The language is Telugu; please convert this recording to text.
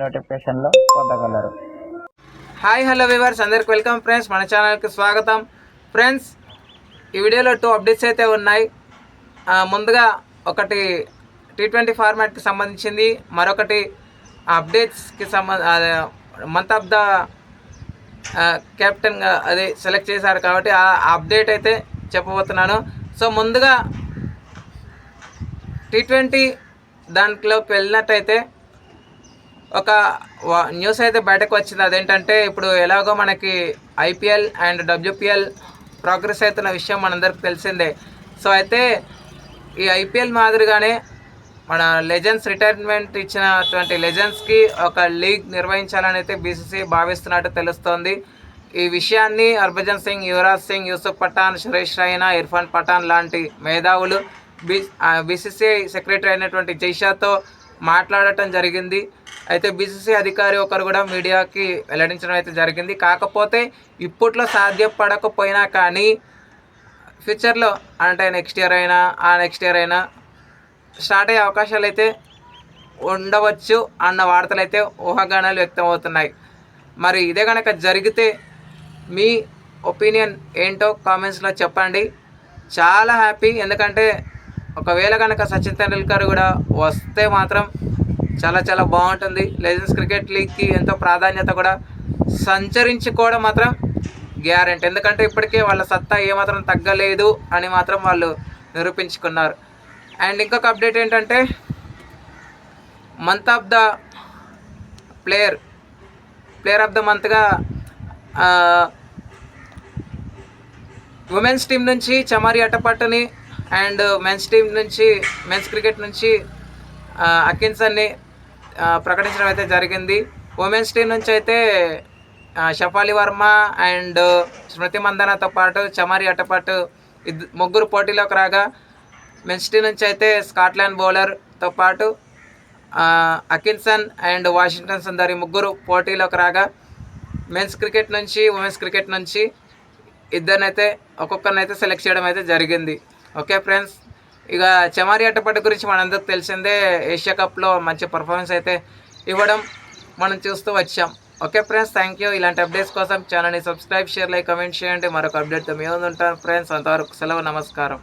నోటిఫికేషన్లో పొందగలరు. హాయ్ హలో వివర్స్ అందరికి వెల్కమ్ ఫ్రెండ్స్. మన ఛానల్కి స్వాగతం. ఫ్రెండ్స్ ఈ వీడియోలో టూ అప్డేట్స్ అయితే ఉన్నాయి. ముందుగా ఒకటి టీ ట్వంటీ ఫార్మాట్కి సంబంధించింది. మరొకటి అప్డేట్స్కి సంబంధ మంత్ ఆఫ్ ద కెప్టెన్గా అది సెలెక్ట్ చేశారు కాబట్టి ఆ అప్డేట్ అయితే చెప్పబోతున్నాను. సో ముందుగా టీ ట్వంటీ దాంట్లోకి వెళ్ళినట్టయితే ఒక వా- న్యూస్ అయితే బయటకు వచ్చింది. అదేంటంటే ఇప్పుడు ఎలాగో మనకి ఐపీఎల్ అండ్ డబ్ల్యూపీఎల్ ప్రోగ్రెస్ అవుతున్న విషయం మనందరికి తెలిసిందే. సో అయితే ఈ ఐపీఎల్ మాదిరిగానే మన లెజెండ్స్ రిటైర్మెంట్ ఇచ్చినటువంటి లెజెండ్స్కి ఒక లీగ్ నిర్వహించాలని అయితే బీసీసీ భావిస్తున్నట్టు తెలుస్తోంది. ఈ విషయాన్ని హర్భజన్ సింగ్ యువరాజ్ సింగ్ యూసుఫ్ పఠాన్ సురేష్ రైనా ఇర్ఫాన్ పఠాన్ లాంటి మేధావులు బీ బీసీసీ సెక్రటరీ అయినటువంటి జైషాతో మాట్లాడటం జరిగింది. అయితే బీసీసీ అధికారి ఒకరు కూడా మీడియాకి వెల్లడించడం అయితే జరిగింది. కాకపోతే ఇప్పట్లో సాధ్యపడకపోయినా కానీ ఫ్యూచర్లో అంటే నెక్స్ట్ ఇయర్ అయినా ఆ నెక్స్ట్ ఇయర్ అయినా స్టార్ట్ అయ్యే అవకాశాలు అయితే ఉండవచ్చు అన్న వార్తలు అయితే ఊహాగానాలు వ్యక్తం అవుతున్నాయి. మరి ఇదే కనుక జరిగితే మీ ఒపీనియన్ ఏంటో కామెంట్స్లో చెప్పండి. చాలా హ్యాపీ. ఎందుకంటే ఒకవేళ కనుక సచిన్ తెండూల్కర్ కూడా వస్తే మాత్రం చాలా చాలా బాగుంటుంది. లెజెండ్స్ క్రికెట్ లీగ్కి ఎంతో ప్రాధాన్యత కూడా సంచరించుకోవడం మాత్రం గ్యారెంటీ. ఎందుకంటే ఇప్పటికే వాళ్ళ సత్తా ఏమాత్రం తగ్గలేదు అని మాత్రం వాళ్ళు నిరూపించుకున్నారు. అండ్ ఇంకొక అప్డేట్ ఏంటంటే month of the player player of the మంత్గా women's team నుంచి చమారి అట్టపట్టుని అండ్ మెన్స్ టీం నుంచి మెన్స్ క్రికెట్ నుంచి అకిన్సన్ని ప్రకటించడం అయితే జరిగింది. ఉమెన్స్ టీం నుంచి అయితే షఫాలి వర్మ అండ్ స్మృతి మందనతో పాటు చమారి అటపాటు ఇద్ ముగ్గురు పోటీలోకి రాగా మెన్స్ టీం నుంచి అయితే స్కాట్లాండ్ బౌలర్తో పాటు అకిన్సన్ అండ్ వాషింగ్టన్ సుందరి ముగ్గురు పోటీలోకి రాగా మెన్స్ క్రికెట్ నుంచి ఉమెన్స్ క్రికెట్ నుంచి ఇద్దరినైతే ఒక్కొక్కరినైతే సెలెక్ట్ చేయడం అయితే జరిగింది. ఓకే ఫ్రెండ్స్ ఇక చమారి అట్టపట్టు గురించి మనందరికి తెలిసిందే ఏషియా కప్లో మంచి పర్ఫార్మెన్స్ అయితే ఇవ్వడం మనం చూస్తూ వచ్చాం. ఓకే ఫ్రెండ్స్ థ్యాంక్ యూ ఇలాంటి అప్డేట్స్ కోసం ఛానల్ని సబ్స్క్రైబ్ షేర్ లైక్ కమెంట్ చేయండి. మరొక అప్డేట్తో మేము ముందు ఉంటాను ఫ్రెండ్స్ అంతవరకు సెలవు నమస్కారం.